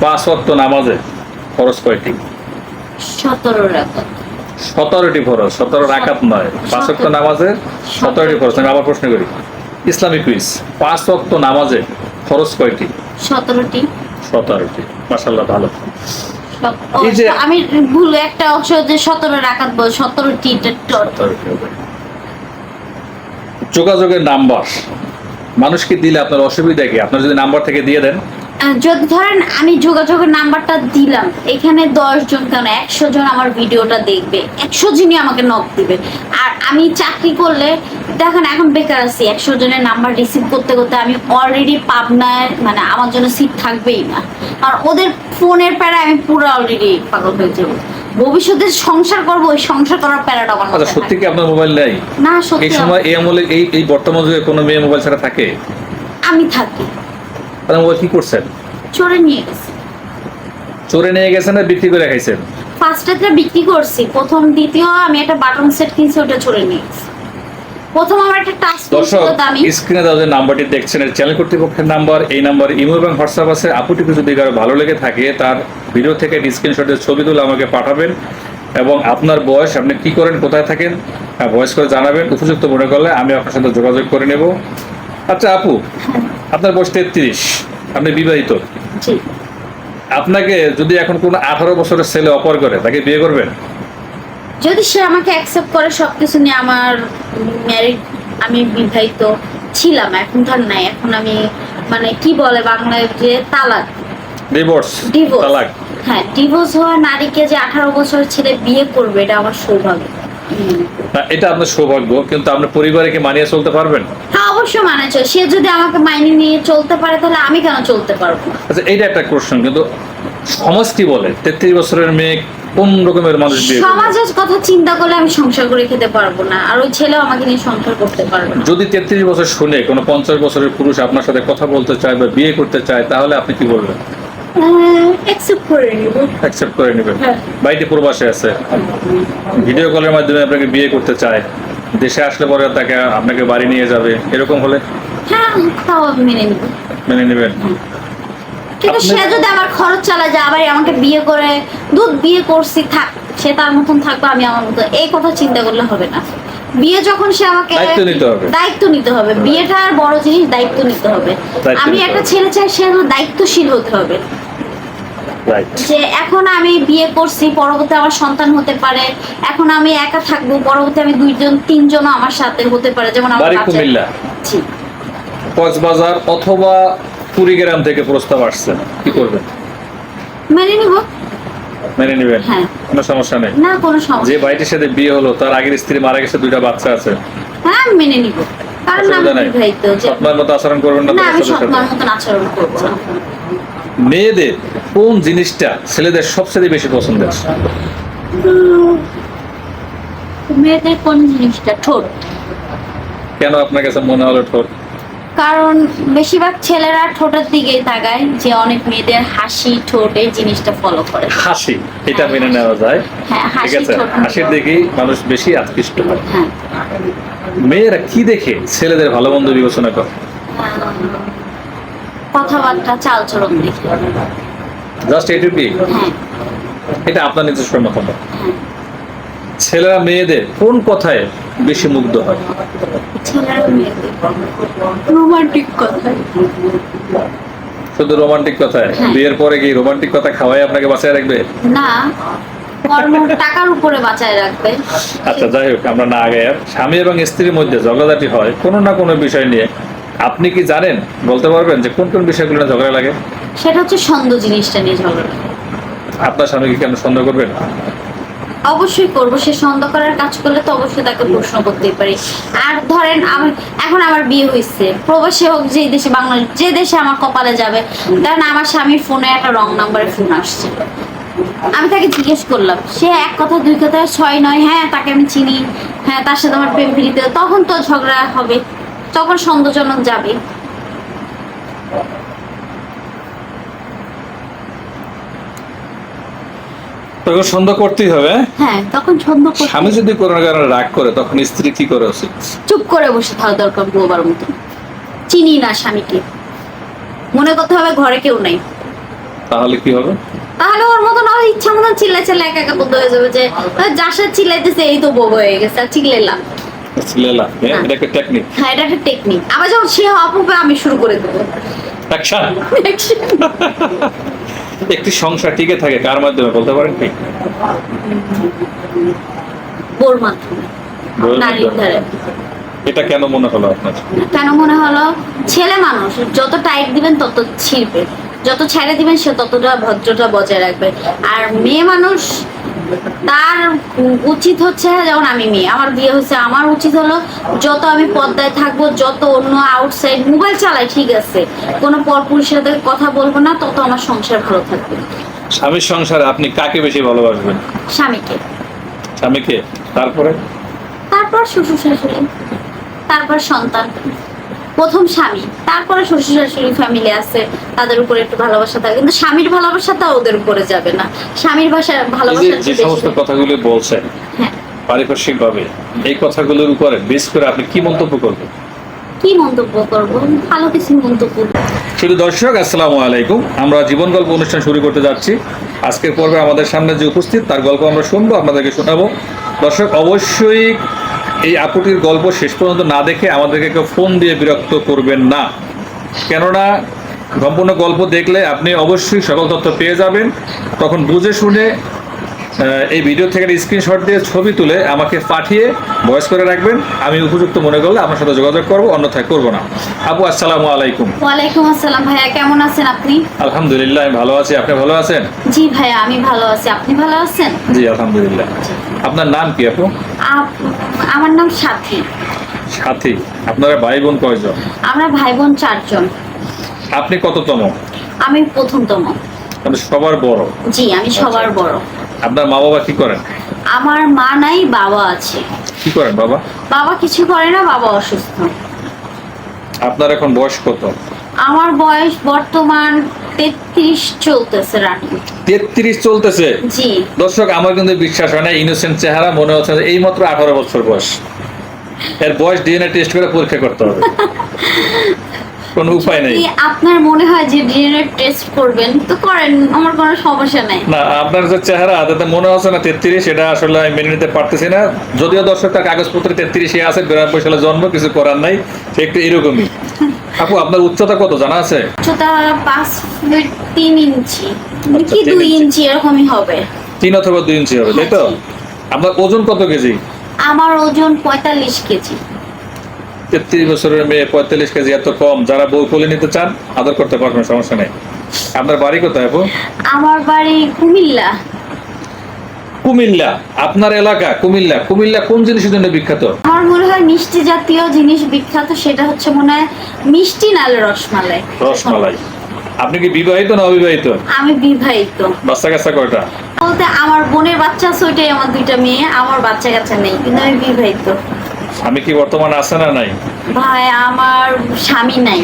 পাঁচ ওয়াক্ত নামাজে খরচ কয়টি? সতেরো সতেরোটি ফরজ সতেরো রাকাত নয়। পাঁচ ওয়াক্ত নামাজে সতেরোটি ফরজ। আমি আবার প্রশ্ন করি ইসলামিক কুইজ পাঁচ ওয়াক্ত নামাজে খরচ কয়টি? সতেরোটি। সতেরোটি মাসাল্লাহ ভালো। এই যে- আমি ভুল একটা অংশ যে সতেরো রাখাত বল সতেরোটি। যোগাযোগের নাম্বার। মানুষকে দিলে আপনার অসুবিধা কি? আপনার যদি নাম্বার থেকে দিয়ে দেন যদি ধরেন আমি যোগাযোগের নাম্বারটা দিলাম এখানে দশ জন কেন? একশো জন আমার ভিডিওটা দেখবে। একশো জনই আমাকে নক দিবে। আর আমি চাকরি করলে দেখেন এখন বেকার আছি একশো জনের নাম্বার রিসিভ করতে করতে আমি অলরেডি পাবনায় মানে আমার জন্য সিট থাকবেই না। আর ওদের ফোনের প্যারা আমি পুরো অলরেডি পাগল হয়ে যাব। ভবিষ্যতে সংসার করব ওই সংসার করার প্যারাটা আমার আচ্ছা সত্যি। কি আপনার মোবাইল নেই? না এই সত্যি সময় এই আমলে এই এই বর্তমান যুগে কোনো মেয়ে মোবাইল ছাড়া থাকে? আমি থাকি। তাহলে মোবাইল কি করছেন? চড়ে নিয়ে গেছি। চোরে নিয়ে গেছেন না বিক্রি করে খাইছেন? ফার্স্টেতে বিক্রি করছি প্রথম দ্বিতীয় আমি একটা বাটন সেট কিনছি ওটা চড়ে নিয়ে গেছি। প্রথম আমার একটা টাচ দর্শক স্ক্রিনে দেওয়া যে নাম্বারটি দেখছেন চ্যানেল কর্তৃপক্ষের নাম্বার এই নাম্বার ইমো এবং হোয়াটসঅ্যাপ আছে। আপুটিকে যদি কারও ভালো লেগে থাকে তার ভিডিও থেকে স্ক্রিনশটের ছবি তুলে আমাকে পাঠাবেন। এবং আপনার বয়স আপনি কি করেন কোথায় থাকেন ভয়েস করে জানাবেন। উপযুক্ত মনে করলে আমি আপনার সাথে যোগাযোগ করে নেব। আচ্ছা আপু আপনার বয়স তেত্রিশ। আপনি বিবাহিত। আপনাকে যদি এখন কোনো আঠারো বছরের ছেলে অপর করে তাকে বিয়ে করবেন? যদি সে আমাকে অ্যাকসেপ্ট করে সবকিছু নিয়ে আমার ম্যারিড আমি বিবাহিত ছিলাম এখন ধর নাই। এখন আমি মানে কি বলে বাংলায় যে তালাক। ডিভোর্স ডিভোর্স তালাক। হ্যাঁ ডিভোর্স হওয়া নারীকে যে আঠারো বছর ছেলে বিয়ে করবে এটা আমার সৌভাগ্য। এটা আপনার সৌভাগ্য কিন্তু আপনার পরিবারে কি মানিয়ে চলতে পারবেন হ্যাঁ অবশ্যই মানে চল সে যদি আমাকে মাইনে নিয়ে চলতে পারে তাহলে আমি কেন চলতে পারব না? আচ্ছা এইটা একটা কোশ্চেন কিন্তু সমাজ কি বলে তেত্রিশ বছরের মেয়ে কোন রকমের মানুষ বিয়ে করবে? সমাজের কথা চিন্তা করলে আমি সংসার করে খেতে পারব না আর ওই ছেলেও আমাকে নিয়ে সংসার করতে পারবে না যদি তেত্রিশ বছর শুনে কোনো পঞ্চাশ বছরের পুরুষ আপনার সাথে কথা বলতে চায় বা বিয়ে করতে চায় তাহলে আপনি কি বলবেন অ্যাকসেপ্ট করে নিব। অ্যাকসেপ্ট করে নেবেন। হ্যাঁ। বাড়িতে প্রবাসে আছে। ভিডিও কলের মাধ্যমে আপনাকে বিয়ে করতে চায়। দেশে আসলে পরে তাকে আপনাকে বাড়ি নিয়ে যাবে। এরকম হলে? হ্যাঁ তাও আমি মেনে নিব। মেনে নেবেন? কিন্তু সে যদি আমার খরচ চালা যায় আবার আমাকে বিয়ে করে দুধ বিয়ে করছি থাক সে তার মতন থাকবে আমি আমার মতো। এই কথা চিন্তা করলে হবে না। বিয়ে যখন সে আমাকে দায়িত্ব নিতে হবে। দায়িত্ব নিতে হবে। বিয়েটা আর বড় জিনিস দায়িত্ব নিতে হবে। আমি একটা ছেলে চাই সে দায়িত্বশীল হতে হবে। যে এখন আমি বিয়ে করছি পরবর্তী আমার সন্তান হতে পারে। এখন আমি একা থাকব পরবর্তী আমি দুইজন তিনজন আমার সাথে হতে পারে। যেমন আমার কুমিল্লা। কক্সবাজার অথবা কুড়িগ্রাম থেকে প্রস্তাব আসছে। কি করবেন? মেনে নিব। মেনে নেবেন? হ্যাঁ। কোনো সমস্যা নেই। না কোনো যে সমস্যা বাড়িটির সাথে বিয়ে হলো তার আগের স্ত্রী মারা গেছে দুইটা বাচ্চা আছে। হ্যাঁ মেনে নিব। কারণ আমি অসুবিধা নাই। বিবাহিত যে মতো আচরণ করবেন না আমি সৎমার মতন আচরণ করব না। মেয়েদের কোন জিনিসটা ছেলেদের সবচেয়ে বেশি পছন্দের? মেয়েদের কোন জিনিসটা? ঠোঁট। কেন আপনার কাছে মনে হলো ঠোঁট? কারণ বেশিরভাগ ছেলেরা ঠোঁটের দিকেই তাকায় যে অনেক মেয়েদের হাসি ঠোঁট এই জিনিসটা ফলো করে। হাসি এটা মেনে নেওয়া যায়। হ্যাঁ ঠিক আছে? হাসির দিকেই মানুষ বেশি আকৃষ্ট হয়। হ্যাঁ। মেয়েরা কি দেখে ছেলেদের ভালো মন্দ বিবেচনা করে? কথাবার্তা চালচরণ দেখে। জাস্ট এটুকুই হ্যাঁ। এটা আপনার নিজস্ব মতামত। হ্যাঁ। ছেলেরা মেয়েদের কোন কথায় বেশি মুগ্ধ হয়? ছেলেরা মেয়েদের রোমান্টিক কথা শুধু রোমান্টিক কথায় হ্যাঁ। বিয়ের পরে কি রোমান্টিক কথা খাওয়াই আপনাকে বাঁচায় রাখবে? না কর্ম টাকার উপরে বাঁচায় রাখবে। আচ্ছা যাই হোক আমরা না আগে স্বামী এবং স্ত্রীর মধ্যে ঝগড়াঝাটি হয় কোনো না কোনো বিষয় নিয়ে। আপনি কি জানেন বলতে পারবেন যে কোন কোন বিষয়গুলো ঝগড়া লাগে? সেটা হচ্ছে ছন্দ জিনিসটা নিয়ে ঝগড়া আপনার স্বামীকে কেন সন্দেহ করবেন? অবশ্যই করব। সে সন্দেহ করার কাজ করলে তো অবশ্যই তাকে প্রশ্ন করতেই পারি। আর ধরেন আমি, এখন আমার বিয়ে হয়েছে প্রবাসী হোক যে দেশে বাংলাদেশ, যে দেশে আমার কপালে যাবে, কারণ আমার স্বামীর ফোনে একটা রং নাম্বারে ফোন আসছে। আমি তাকে জিজ্ঞেস করলাম, সে এক কথা, দুই কথা, ছয় নয় হ্যাঁ তাকে আমি চিনি হ্যাঁ তার সাথে আমার প্রেম ফিরিতে তখন তো ঝগড়া হবে, তখন সন্দেহজনক যাবে। তখন সন্দেহ করতেই হবে। হ্যাঁ তখন সন্দেহ করতে- স্বামী যদি কোনো কারণে রাগ করে তখন স্ত্রী কি করে উচিত চুপ করে বসে থাকা দরকার বোবার মতো। চিনি না স্বামীকে। মনে করতে হবে ঘরে কেউ নাই। তাহলে কি হবে? তাহলে ওর মতন ওর ইচ্ছা মতন চিল্লা চিল্লা একা একা বন্ধ হয়ে যাবে যে যার সাথে চিল্লাইতেছে এই তো বউ হয়ে গেছে আর চিল্লাইলাম লেলা হ্যাঁ এটা একটা টেকনিক হ্যাঁ এটা একটা টেকনিক আবার যখন সে অপবে আমি শুরু করে দেবো। অ্যাকশন একটি সংসার টিকে থাকে কার মাধ্যমে বলতে পারেন কি? এটা কেন মনে হলো আপনার? কেন মনে হলো? ছেলে মানুষ যত টাইট দিবেন তত ছিঁড়বে। যত ছেড়ে দিবেন সে ততটা ভদ্রতা বজায় রাখবে। আর মেয়ে মানুষ তার উচিত হচ্ছে যেমন আমি মেয়ে আমার বিয়ে হয়েছে আমার উচিত হলো যত আমি পদ্মায় থাকব যত অন্য আউটসাইড মোবাইল চালাই ঠিক আছে। কোনো পরপুরুষের সাথে কথা বলব না তত আমার সংসার ভালো থাকবে। স্বামীর সংসারে আপনি কাকে বেশি ভালোবাসবেন? স্বামীকে। স্বামীকে? তারপরে? তারপর শ্বশুর শাশুড়ি তারপর সন্তান। প্রথম স্বামী। তারপরে শ্বশুর শাশুড়ি ফ্যামিলি আছে তাদের উপরে একটু ভালোবাসা থাকে। কিন্তু স্বামীর ভালোবাসাটা ওদের উপরে যাবে না। স্বামীর ভাষা ভালোবাসা যে সমস্ত কথাগুলো বলছেন হ্যাঁ। পারিপার্শ্বিক ভাবে এই কথাগুলোর উপরে বেশ করে আপনি কি মন্তব্য করবেন? কি মন্তব্য করব? ভালো কিছু মন্তব্য শুধু দর্শক আসসালামু আলাইকুম। আমরা জীবন গল্প অনুষ্ঠান শুরু করতে যাচ্ছি। আজকের পর্বে আমাদের সামনে যে উপস্থিত তার গল্প আমরা শুনব আপনাদেরকে শোনাবো। দর্শক অবশ্যই এই আপুটির গল্প শেষ পর্যন্ত না দেখে আমাদেরকে কেউ ফোন দিয়ে বিরক্ত করবেন না। কেননা সম্পূর্ণ গল্প দেখলে আপনি অবশ্যই সকল তথ্য পেয়ে যাবেন। তখন বুঝে শুনে এই ভিডিও থেকে স্ক্রিনশট দিয়ে ছবি তুলে আমাকে পাঠিয়ে ভয়েস করে রাখবেন। আমি উপযুক্ত মনে করলে আপনার সাথে যোগাযোগ করব অন্যথায় করব না। আপু আসসালামু আলাইকুম। ওয়ালাইকুম আসসালাম ভাইয়া কেমন আছেন আপনি? আলহামদুলিল্লাহ আমি ভালো আছি। আপনি ভালো আছেন? জি ভাইয়া আমি ভালো আছি। আপনি ভালো আছেন? জি আলহামদুলিল্লাহ। আপনার নাম কি আপু? আপ- আমার নাম সাথী। সাথী আপনারা ভাই বোন কয়জন? আমরা ভাই বোন চারজন। আপনি কততম? আমি প্রথমতম। আপনি সবার বড়। জি আমি সবার বড়। আপনার মা বাবা কি করেন? আমার মা নাই বাবা আছে। কি করেন বাবা? বাবা কিছু করে না বাবা অসুস্থ। আপনার এখন বয়স কত? আমার বয়স বর্তমান তেত্রিশ চলতেছে রানী। তেত্রিশ চলতেছে? জি। দর্শক আমার কিন্তু বিশ্বাস হয় না ইনোসেন্ট চেহারা মনে হচ্ছে এই মাত্র আঠারো বছর বয়স। এর বয়স ডিএনএ টেস্ট করে পরীক্ষা করতে হবে। কোনো উপায় নেই। আপনার মনে হয় যে ডিএনএ টেস্ট করবেন তো করেন আমার কোনো সমস্যা নাই। না আপনার যে চেহারা তাতে মনে হচ্ছে না তেত্রিশ এটা আসলে আমি মেনে নিতে পারতেছি না। যদিও দর্শক তার কাগজপত্রে তেত্রিশে আছে বিরানব্বই সালে জন্ম কিছু করার নাই সে একটু এরকমই। আপু আপনার উচ্চতা কত জানা আছে? উচ্চতা পাঁচ ফিট তিন ইঞ্চি। আচ্ছা, কি দুই ইঞ্চি। ইঞ্চি এরকমই হবে। তিন অথবা দুই ইঞ্চি হবে তাই তো? আপনার ওজন কত কেজি? আমার ওজন পঁয়তাল্লিশ কেজি। তেত্রিশ বছরের মেয়ে পঁয়তাল্লিশ কেজি এত কম যারা বউ কোলে নিতে চান আদর করতে পারবেন সমস্যা নেই। আপনার বাড়ি কোথায় আপু? আমার বাড়ি কুমিল্লা। কুমিল্লা। আপনার এলাকা কুমিল্লা। কুমিল্লা কোন জিনিসের জন্য বিখ্যাত? আমার মনে হয় মিষ্টি জাতীয় জিনিস বিখ্যাত সেটা হচ্ছে মনে হয় মিষ্টি নালে রসমালাই। রসমালাই। আপনি কি বিবাহিত না অবিবাহিত? আমি বিবাহিত। বাচ্চা কাচ্চা কয়টা? বলতে আমার বোনের বাচ্চা আছে ওইটাই আমার দুইটা মেয়ে আমার বাচ্চা কাচ্চা নেই কিন্তু আমি বিবাহিত। স্বামী কি বর্তমানে আছে না নাই? ভাই আমার স্বামী নাই।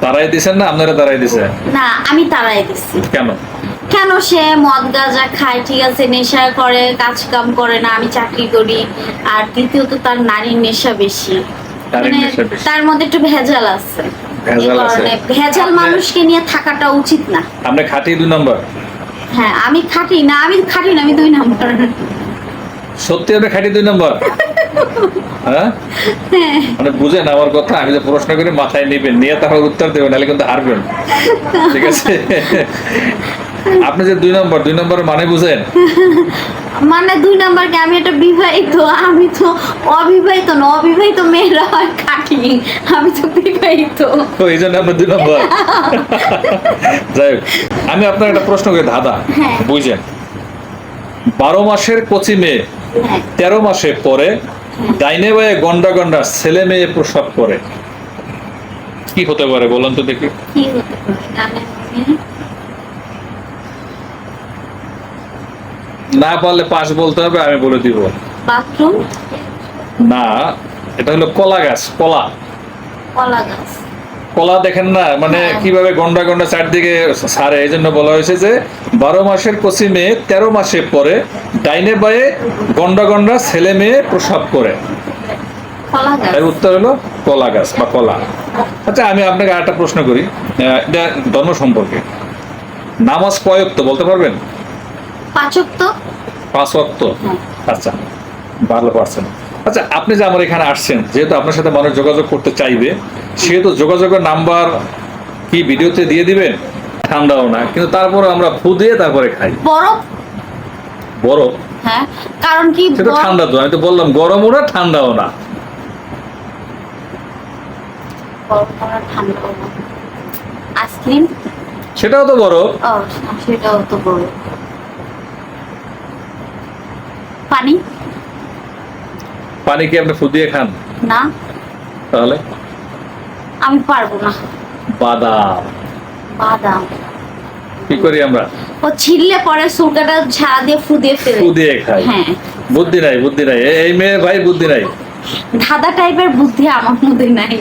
তারাই দিছেন না আপনারা তারাই দিছে? না আমি তারাই দিচ্ছি কেন? কেন সে মদ গাঁজা খায় ঠিক আছে নেশা করে কাজ কাম করে না আমি চাকরি করি। আর দ্বিতীয়ত তার নারীর নেশা বেশি। মানে। তার মধ্যে একটু ভেজাল আছে। ভেজাল আছে। ভেজাল মানুষকে নিয়ে থাকাটা উচিত না। আপনি খাটি দুই নম্বর। হ্যাঁ আমি খাটি না আমি খাটি না আমি দুই নাম্বার। সত্যি আপনি খাটি দুই নম্বর? হ্যাঁ? মানে বুঝেন আমার কথা আমি যে প্রশ্ন করে মাথায় নিবেন নিয়ে তারপর উত্তর দেবেন নাহলে কিন্তু হারবেন। ঠিক আছে? আপনি যে দুই নম্বর দুই নম্বরের মানে বুঝেন? মানে দুই নাম্বারকে আমি একটা বিবাহিত আমি তো অবিবাহিত না অবিবাহিত মেয়েরা হয় আমি তো বিবাহিত। তো এই জন্য আপনার দুই নম্বর। যাই হোক আমি আপনার একটা প্রশ্ন করি দাদা হ্যাঁ। বুঝেন। বারো মাসের কচি মেয়ে হ্যাঁ। তেরো মাসে পরে ডাইনে বায়ে গন্ডা গন্ডা ছেলে মেয়ে প্রসব করে। কি হতে পারে বলুন তো দেখি? না পারলে পাশ বলতে হবে আমি বলে দিব। বাথরুম? না এটা হলো কলা গাছ কলা। কলা গাছ। কলা দেখেন না মানে হ্যাঁ। কীভাবে গন্ডা গন্ডা চারদিকে সারে এই জন্য বলা হয়েছে যে বারো মাসের কচি মেয়ে তেরো মাসে পরে ডাইনে বায়ে গন্ডা গন্ডা ছেলে মেয়ে প্রসব করে। এর উত্তর হলো কলা গাছ বা কলা। আচ্ছা আমি আপনাকে আরেকটা প্রশ্ন করি। এটা ধর্ম সম্পর্কে। নামাজ কয়ক তো বলতে পারবেন? পাচক তো পাঁচ অক্ত হ্যাঁ। আচ্ছা ভালো পারছেন। আচ্ছা আপনি যে আমার এখানে আসছেন যেহেতু আপনার সাথে মানুষ যোগাযোগ করতে চাইবে সেহেতু যোগাযোগের নাম্বার কি ভিডিওতে দিয়ে দিবেন? ঠান্ডাও না কিন্তু তারপরে আমরা ফু দিয়ে তারপরে খাই। বরফ? বরফ? হ্যাঁ কারণ কি সেটা ঠান্ডা তো আমি তো বললাম গরমও না ঠান্ডাও না। বরফ না। আইসক্রিম? সেটাও তো বরফ। সেটাও তো বরফ। পানি? পানি কি আপনি ফু দিয়ে খান? না। তাহলে? আমি পারব না। বাদাম। বাদাম। কি করি আমরা? ও ছিললে পরে সুলকাটা ঝাড়া দিয়ে ফুদিয়ে ফেলে। ফু দিয়ে খাই। হ্যাঁ। বুদ্ধি নাই বুদ্ধি নাই। এই মেয়ে ভাই বুদ্ধি নাই। ধাঁধা টাইপের বুদ্ধি আমার মধ্যে নাই।